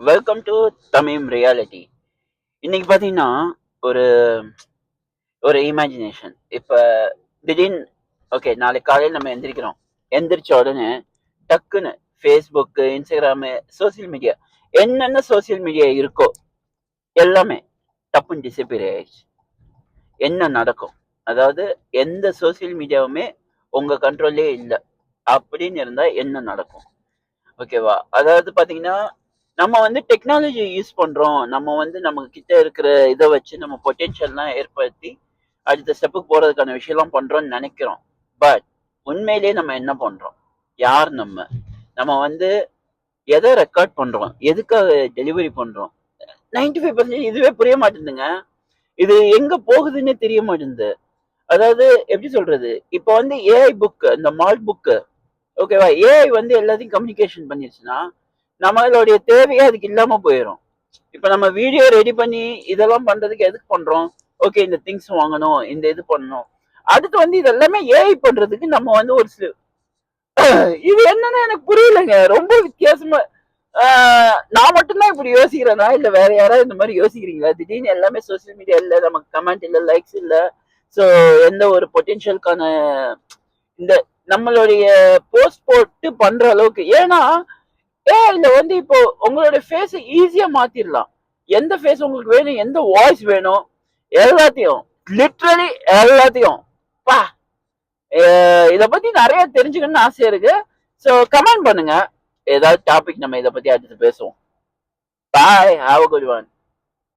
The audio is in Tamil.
வெல்கம் டு தமிம் ரியாலிட்டி இன்னைக்கு பார்த்தீங்கன்னா ஒரு ஒரு இமேஜினேஷன் இப்போ திடீர்னு ஓகே நாளைக்கு காலையில் நம்ம எந்திரிக்கிறோம். எந்திரிச்ச உடனே டக்குன்னு ஃபேஸ்புக்கு இன்ஸ்டாகிராமு சோசியல் மீடியா என்னென்ன சோஷியல் மீடியா இருக்கோ எல்லாமே டப்புன்னு டிசப்பியர் ஆயிடுச்சு. என்ன நடக்கும்? அதாவது எந்த சோஷியல் மீடியாவுமே உங்கள் கண்ட்ரோல்லே இல்லை. அப்படின்னு இருந்தால் என்ன நடக்கும்? ஓகேவா அதாவது பார்த்தீங்கன்னா நம்ம வந்து டெக்னாலஜி யூஸ் பண்றோம். நம்ம வந்து நம்ம கிட்ட இருக்கிற இதை வச்சு நம்ம பொட்டென்ஷியல்லாம் ஏற்படுத்தி அடுத்த ஸ்டெப்புக்கு போறதுக்கான விஷயம்லாம் பண்றோம்னு நினைக்கிறோம். பட் உண்மையிலேயே நம்ம என்ன பண்றோம்? யார் நம்ம? நம்ம வந்து எதை ரெக்கார்ட் பண்றோம்? எதுக்காக டெலிவரி பண்றோம்? நைன்டி ஃபைவ் பர்சன்டேஜ் இதுவே புரிய மாட்டேங்குதுங்க. இது எங்க போகுதுன்னே தெரிய மாட்டேங்குது. அதாவது எப்படி சொல்றது? இப்போ வந்து ஏஐ புக்கு இந்த மால் புக்கு ஓகேவா ஏஐ வந்து எல்லாத்தையும் கம்யூனிகேஷன் பண்ணிருச்சுன்னா நம்மளுடைய தேவையே அதுக்கு இல்லாம போயிடும் இப்ப நம்ம வீடியோ ரெடி பண்ணி இதெல்லாம் பண்றதுக்கு எதுக்கு பண்றோம்? ஓகே இந்த திங்ஸ் வாங்கணும் இந்த இது பண்ணணும். அடுத்து வந்து இதெல்லாமே ஏஐ பண்றதுக்கு நம்ம வந்து ஒரு சில இது என்னன்னு எனக்கு புரியலங்க. ரொம்ப வித்தியாசமா நான் மட்டும்தான் இப்படி யோசிக்கிறேனா? இல்ல வேற யாராவது இந்த மாதிரி யோசிக்கிறீங்களா? திடீர்னு எல்லாமே சோசியல் மீடியா இல்ல நமக்கு கமெண்ட் இல்ல லைக்ஸ் இல்ல. ஸோ எந்த ஒரு பொட்டென்ஷியலுக்கான இந்த நம்மளுடைய போஸ்ட் போட்டு பண்ற அளவுக்கு. ஏன்னா ஏஐல வந்து இப்போ உங்களோட ஃபேஸ் ஈஸியா மாத்திரலாம். எந்த ஃபேஸ் உங்களுக்கு வேணும் எந்த வாய்ஸ் வேணும் எல்லாத்தையும் லிட்ரலி எல்லாத்தையும். பா. இத பத்தி நிறைய தெரிஞ்சுக்கணும்னு ஆசை இருக்கு. ஸோ கமெண்ட் பண்ணுங்க. ஏதாவது டாபிக் நம்ம இதை பத்தி அடுத்து பேசுவோம். பாய் ஹாவ் குட் ஒன்